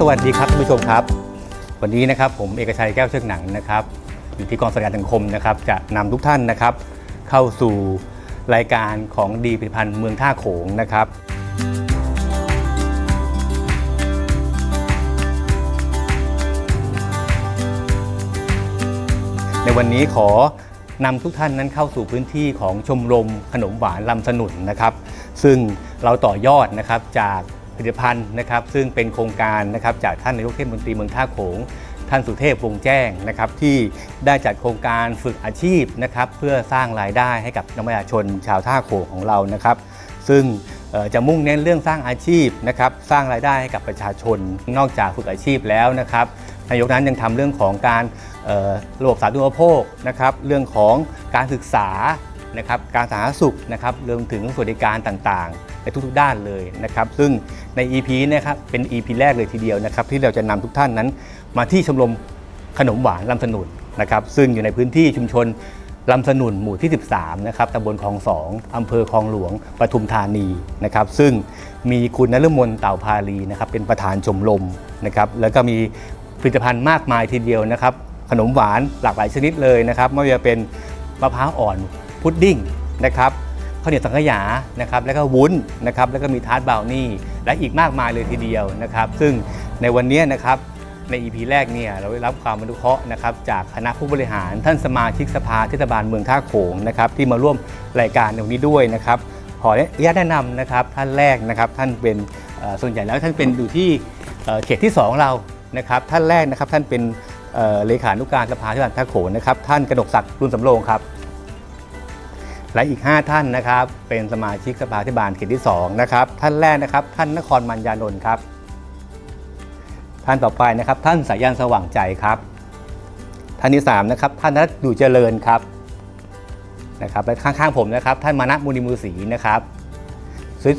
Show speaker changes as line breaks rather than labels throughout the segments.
สวัสดีครับท่านผู้ชมครับ วันนี้นะครับผมเอกชัยแก้วเชือกหนังนะครับอยู่ที่กองสกัดสังคมนะครับจะนำทุกท่านนะครับ เข้าสู่รายการของดีผลิตภัณฑ์เมืองท่าโขงนะครับในวันนี้ขอนำทุกท่านนั้นเข้าสู่พื้นที่ของชมรมขนมหวานลำสนุนนะครับ ซึ่งเราต่อยอดนะครับจาก ผลิตภัณฑ์นะครับ ซึ่งเป็นโครงการนะครับจากท่านนายกเทศมนตรีเมืองท่าโขงท่านสุเทพวงแจ้งนะครับที่ได้จัดโครงการฝึกอาชีพนะครับเพื่อสร้างรายได้ให้กับน้องประชาชนชาวท่าโขงของเรานะครับ ซึ่งจะมุ่งเน้นเรื่องสร้างอาชีพนะครับสร้างรายได้ให้กับประชาชน นอกจากฝึกอาชีพแล้วนะครับนายกนั้นยังทำเรื่องของการระบบสาธารณูปโภคนะครับเรื่องของการศึกษานะครับการสาธารณสุขนะครับรวมถึงสวัสดิการต่างๆ ในทุกๆด้านเลยนะครับซึ่งใน EP นะครับเป็น EP แรกเลยทีเดียวนะครับที่เราจะนำทุกท่านนั้น มาที่ชมรมขนมหวานลำสนุนนะครับซึ่งอยู่ในพื้นที่ชุมชนลำสนุนหมู่ที่ 13 นะครับตำบลคลองสองอำเภอคลองหลวง ปทุมธานีนะครับ ซึ่งมีคุณนฤมลเต่าพาลีนะครับ เป็นประธานชมรมนะครับ แล้วก็มีผลิตภัณฑ์มากมายทีเดียวนะครับ ขนมหวานหลากหลายชนิดเลยนะครับ ไม่ว่าจะเป็นมะพร้าวอ่อนพุดดิ้งนะครับ ข้าวเหนียวสังขยานะครับแล้วก็วุ้นนะครับแล้วก็มีทาร์ตบาวนี่และอีกมากมายเลยทีเดียวนะครับซึ่งในวันนี้นะครับใน EP แรกเนี่ยเราได้รับความอนุเคราะห์นะครับจากคณะผู้บริหารท่านสมาชิกสภาเทศบาลเมืองท่าโขงนะครับที่มาร่วมรายการในวันนี้ด้วยนะครับขออนุญาตแนะนำนะครับท่านแรกนะครับท่านเป็นส่วนใหญ่แล้วท่านเป็นอยู่ที่เขตที่ 2 เรานะครับท่านแรกนะครับท่านเป็นเลขานุการสภาเทศบาลท่าโขงนะครับท่านกนกศักดิ์รุ่นสำโรงครับ และอีก 5 ท่านนะครับ เป็นสมาชิกสภาเทศบาลเขตที่2นะครับท่านแรกนะครับ ท่านนครมัญญานนท์ครับ ท่านต่อไปนะครับ ท่านสายันสว่างใจครับ ท่านที่3นะครับท่านนัทอยู่เจริญครับนะครับและข้างๆผมนะครับ ท่านมานะมุนิมูศีนะครับ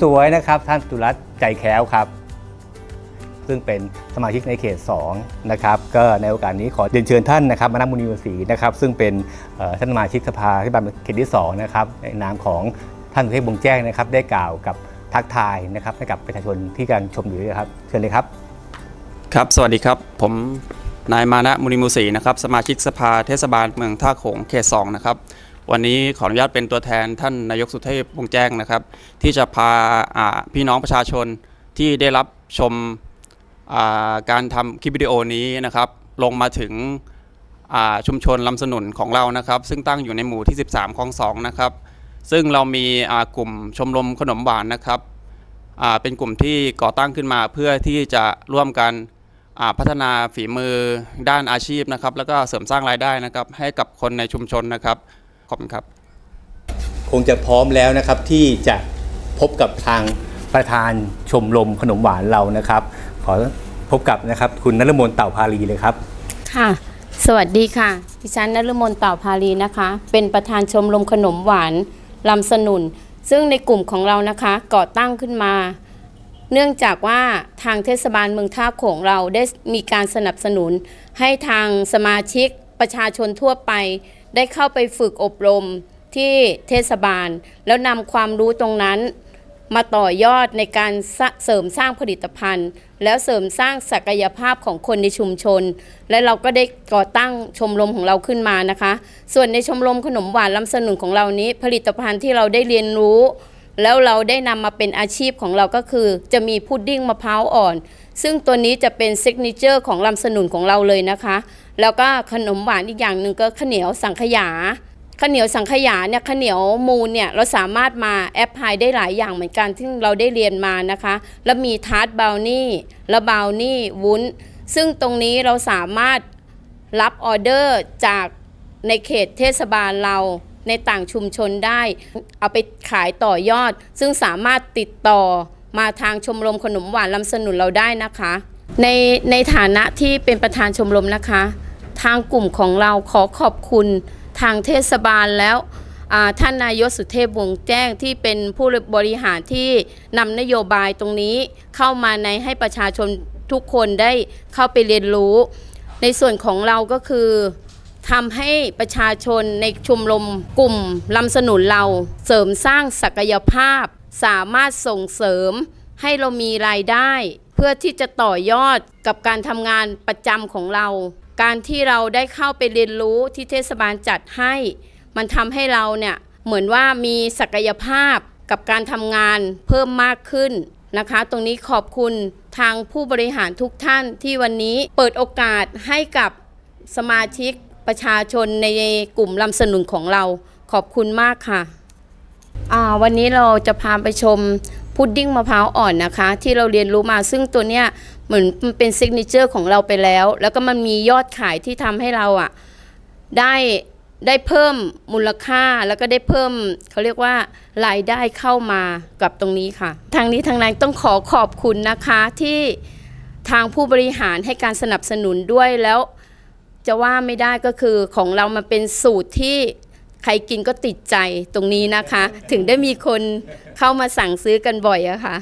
สวยๆนะครับ ท่านตุรัตน์ใจแค้วครับ ซึ่งเป็นสมาชิกในเขต2นะครับก็ในโอกาสนี้ขอเรียนเชิญท่านนะครับมานามุนีวศรีนะครับซึ่งเป็นท่านสมาชิกสภาที่บันเขตที่2นะครับในนามของท่านสุเทพบงแจ้งนะครับได้กล่าวกับทักทายนะครับให้กับประชาชนที่กำลังชมอยู่ด้วยครับเชิญเลยครับ
ครับสวัสดีครับผมนายมานะมุนิมูศรีนะครับสมาชิกสภาเทศบาลเมืองท่าโขงเขตสองนะครับวันนี้ขออนุญาตเป็นตัวแทนท่านนายกสุเทพวงแจ้งนะครับ ที่จะพาพี่น้องประชาชนที่ได้รับชม การทำคลิปวิดีโอนี้นะครับลงมาถึงชุมชนลำสนุนของเรานะครับ ซึ่งตั้งอยู่ในหมู่ที่ 13คลองสองนะครับ ซึ่งเรามีกลุ่มชมรมขนมหวานนะครับเป็นกลุ่มที่ก่อตั้งขึ้นมาเพื่อที่จะร่วมกันพัฒนาฝีมือด้านอาชีพนะครับ แล้วก็เสริมสร้างรายได้นะครับ ให้กับคนในชุมชนนะครับขอบคุณครับ
คงจะพร้อมแล้วนะครับที่จะพบกับทางประธานชมรมขนมหวานเรานะครับ ขอพบกับนะครับคุณนฤมลเต่าพาลีเลยครับ
ค่ะ สวัสดีค่ะ ดิฉันนฤมลเต่าพาลีนะคะ เป็นประธานชมรมขนมหวานลำสนุน ซึ่งในกลุ่มของเรานะคะก่อตั้งขึ้นมา เนื่องจากว่าทางเทศบาลเมืองท่าโขงเราได้มีการสนับสนุน ให้ทางสมาชิกประชาชนทั่วไป ได้เข้าไปฝึกอบรมที่เทศบาล แล้วนำความรู้ตรงนั้น มาต่อยอดในการเสริมสร้างผลิตภัณฑ์ แล้วเสริมสร้างศักยภาพของคนในชุมชน และเราก็ได้ก่อตั้งชมรมของเราขึ้นมานะคะ ส่วนในชมรมขนมหวานลำสนุนของเรานี้ ผลิตภัณฑ์ที่เราได้เรียนรู้ แล้วเราได้นำมาเป็นอาชีพของเราก็คือ จะมีพุดดิ้งมะพร้าวอ่อน ซึ่งตัวนี้จะเป็นซิกเนเจอร์ของลำสนุนของเราเลยนะคะ แล้วก็ขนมหวานอีกอย่างหนึ่งก็ข้าวเหนียวสังขยา ข้าวเหนียวสังขยาเนี่ยข้าวเหนียวมูลเนี่ยเราสามารถมาแอปพลายได้หลายอย่างเหมือนกันที่เราได้เรียนมานะคะ แล้วมีทาร์ตบราวนี่และบราวนี่วุ้น ซึ่งตรงนี้เราสามารถรับออเดอร์จากในเขตเทศบาลเราในต่างชุมชนได้ เอาไปขายต่อยอด ซึ่งสามารถติดต่อมาทางชมรมขนมหวานลำสนุนเราได้นะคะ ในในฐานะที่เป็นประธานชมรมนะคะ ทางกลุ่มของเราขอขอบคุณ ทางเทศบาลแล้วท่านนายกสุเทพวงแจ้งที่เป็นผู้บริหารที่นำนโยบายตรงนี้เข้ามาในให้ประชาชนทุกคนได้เข้าไปเรียนรู้ ในส่วนของเราก็คือทำให้ประชาชนในชุมรมกลุ่มลำสนุนเราเสริมสร้างศักยภาพ สามารถส่งเสริมให้เรามีรายได้ เพื่อที่จะต่อยอดกับการทำงานประจำของเรา การที่เราได้เข้าไปเรียนรู้ที่เทศบาลจัดให้ มันทำให้เราเนี่ยเหมือนว่ามีศักยภาพกับการทำงานเพิ่มมากขึ้นนะคะ ตรงนี้ขอบคุณทางผู้บริหารทุกท่านที่วันนี้เปิดโอกาสให้กับสมาชิกประชาชนในกลุ่มลำสนุนของเราขอบคุณมากค่ะวันนี้เราจะพาไปชม พุดดิ้งมะพร้าวอ่อนนะคะ ที่เราเรียนรู้มาซึ่งตัวเนี้ยเหมือนมันเป็นซิกเนเจอร์ของเราไปแล้ว แล้วก็มันมียอดขายที่ทำให้เราอะได้ได้เพิ่มมูลค่าแล้วก็ได้เพิ่มเขาเรียกว่ารายได้เข้ามากับตรงนี้ค่ะ ทางนี้ทางนั้นต้องขอขอบคุณนะคะที่ทางผู้บริหารให้การสนับสนุนด้วยแล้วจะว่าไม่ได้ก็คือของเรามันเป็นสูตรที่ รกินก็ติดใจตรงนี้นะคะ ถึงได้มีคนเข้ามาสั่งซื้อกันบ่อยอะค่ะ